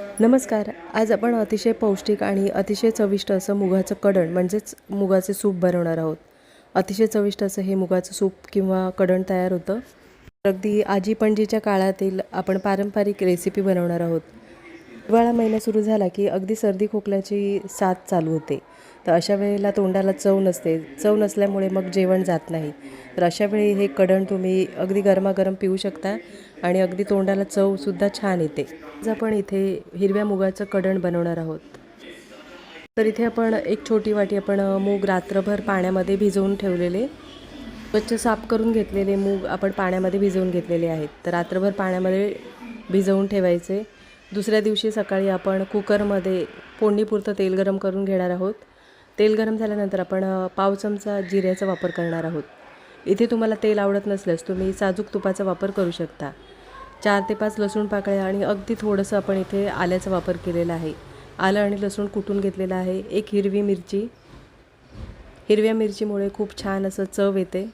नमस्कार. आज आपण अतिशय पौष्टिक आणि अतिशय चविष्ट असं मुगाचं कडण म्हणजेच मुगाचे सूप बनवणार आहोत. अतिशय चविष्ट असं हे मुगाचं सूप किंवा कडण तयार होतं. अगदी आजी पणजीच्या काळातील आपण पारंपरिक रेसिपी बनवणार आहोत. हिवाळा महिना सुरू झाला की अगदी सर्दी खोकल्याची साथ चालू होते. तर अशा वेळेला तोंडाला चव नसते. चव नसल्यामुळे मग जेवण जात नाही. तर अशा वेळी हे कडण तुम्ही अगदी गरमागरम पिऊ शकता आणि अगदी तोंडाला चवसुद्धा छान येते. आज आपण इथे हिरव्या मुगाचं कडण बनवणार आहोत. तर इथे आपण एक छोटी वाटी आपण मूग रात्रभर पाण्यामध्ये भिजवून ठेवलेले. स्वच्छ साफ करून घेतलेले मूग आपण पाण्यामध्ये भिजवून घेतलेले आहेत. तर रात्रभर पाण्यामध्ये भिजवून ठेवायचे. दुसऱ्या दिवशी सकाळी आपण कुकरमध्ये फोडणीपुरतं तेल गरम करून घेणार आहोत. तेल गरम झाल्यानंतर आपण पाव चमचा जिऱ्याचा वापर करणार आहोत. इथे तुम्हाला तेल आवडत नसल्यास तुम्ही साजूक तुपाचा वापर करू शकता. चार ते पाच लसूण पाकळ्या आणि अगदी थोडंसं आपण इथे आल्याचा वापर केलेला आहे. आलं आणि लसूण कुटून घेतलेलं आहे. एक हिरवी मिरची. हिरव्या मिरचीमुळे खूप छान असं चव येते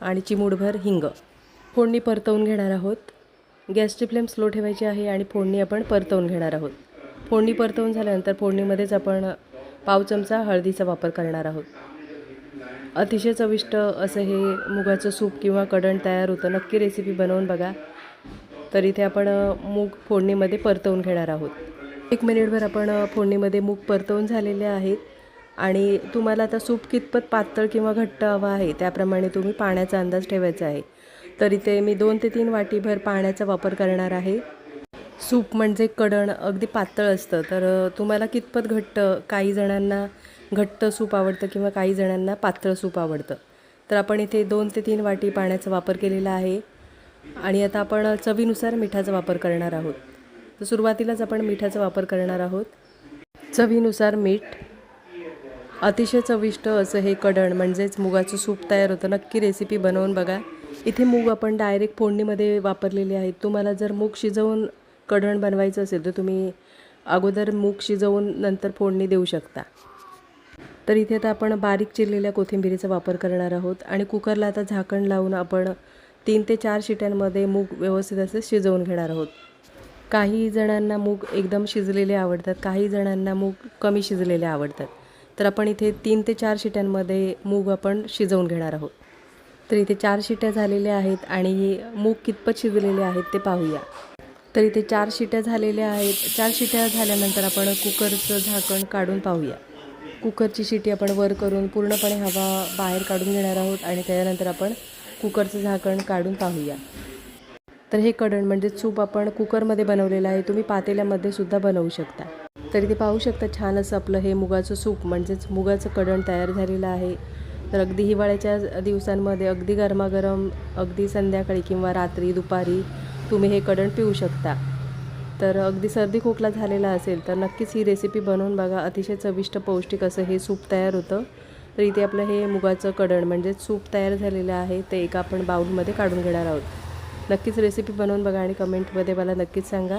आणि चिमूडभर हिंग. फोडणी परतवून घेणार आहोत. गॅसची फ्लेम स्लो ठेवायची आहे आणि फोडणी आपण परतवून घेणार आहोत. फोडणी परतवून झाल्यानंतर फोडणीमध्येच आपण पाव चमचा हळदीचा वापर करणार आहोत. अतिशय चविष्ट असं हे मुगाचं सूप किंवा कडण तयार होतं. नक्की रेसिपी बनवून बघा. तर इथे आपण मूग फोडणीमध्ये परतवून घेणार आहोत. एक मिनिटभर आपण फोडणीमध्ये मूग परतवून झालेले आहेत. आणि तुम्हाला आता सूप कितपत पातळ किंवा घट्ट हवं आहे त्याप्रमाणे तुम्ही पाण्याचा अंदाज ठेवायचा आहे. तर इथे मी दोन ते तीन वाटीभर पाण्याचा वापर करणार आहे. सूप म्हणजे कडण अगदी पातळ असतं. तर तुम्हाला कितपत घट्ट काही जणांना घट्ट सूप आवडतं किंवा काही जणांना पातळ सूप आवडतं. तर आपण इथे दोन ते तीन वाटी पाण्याचा वापर केलेला आहे. आणि आता आपण चवीनुसार मिठाचा वापर करणार आहोत. तर सुरुवातीलाच आपण मिठाचा वापर करणार आहोत. चवीनुसार मीठ. अतिशय चविष्ट असं हे कडण म्हणजेच मुगाचं सूप तयार होतं. नक्की रेसिपी बनवून बघा. इथे मूग आपण डायरेक्ट फोडणीमध्ये वापरलेले आहेत. तुम्हाला जर मूग शिजवून कढण बनवायचं असेल तर तुम्ही अगोदर मूग शिजवून नंतर फोडणी देऊ शकता. तर इथे आता आपण बारीक चिरलेल्या कोथिंबिरीचा वापर करणार आहोत आणि कुकरला आता झाकण लावून आपण तीन ते चार शिट्यांमध्ये मूग व्यवस्थित असे शिजवून घेणार आहोत. काही जणांना मूग एकदम शिजलेले आवडतात काही जणांना मूग कमी शिजलेले आवडतात. तर आपण इथे तीन ते चार शिट्यांमध्ये मूग आपण शिजवून घेणार आहोत. तर इथे चार शिट्या झालेल्या आहेत आणि मूग कितपत शिजलेले आहेत ते पाहूया. तर इथे चार शिट्या झालेल्या आहेत. चार शिट्या झाल्यानंतर आपण कुकरचं झाकण काढून पाहूया. कुकरची शिटी आपण वर करून पूर्णपणे हवा बाहेर काढून घेणार आहोत आणि त्यानंतर आपण कुकरचं झाकण काढून पाहूया. तर हे कडण म्हणजे सूप आपण कुकरमध्ये बनवलेलं आहे. तुम्ही पातेल्यामध्ये सुद्धा बनवू शकता. तर इथे पाहू शकता छान असं आपलं हे मुगाचं सूप म्हणजेच मुगाचं कडण तयार झालेलं आहे. तर अगदी हिवाळ्याच्या दिवसांमध्ये अगदी गरमागरम अगदी संध्याकाळी किंवा रात्री दुपारी तुम्ही हे कडण पिऊ शकता. तर अगदी सर्दी खोकला झालेला असेल तर नक्कीच ही रेसिपी बनवून बघा. अतिशय चविष्ट पौष्टिक असं हे सूप तयार होतं. तर इथे आपलं हे मुगाचं कडण म्हणजे सूप तयार झालेलं आहे. ते एका आपण बाउलमध्ये काढून घेणार आहोत. नक्कीच रेसिपी बनवून बघा आणि कमेंटमध्ये मला नक्कीच सांगा.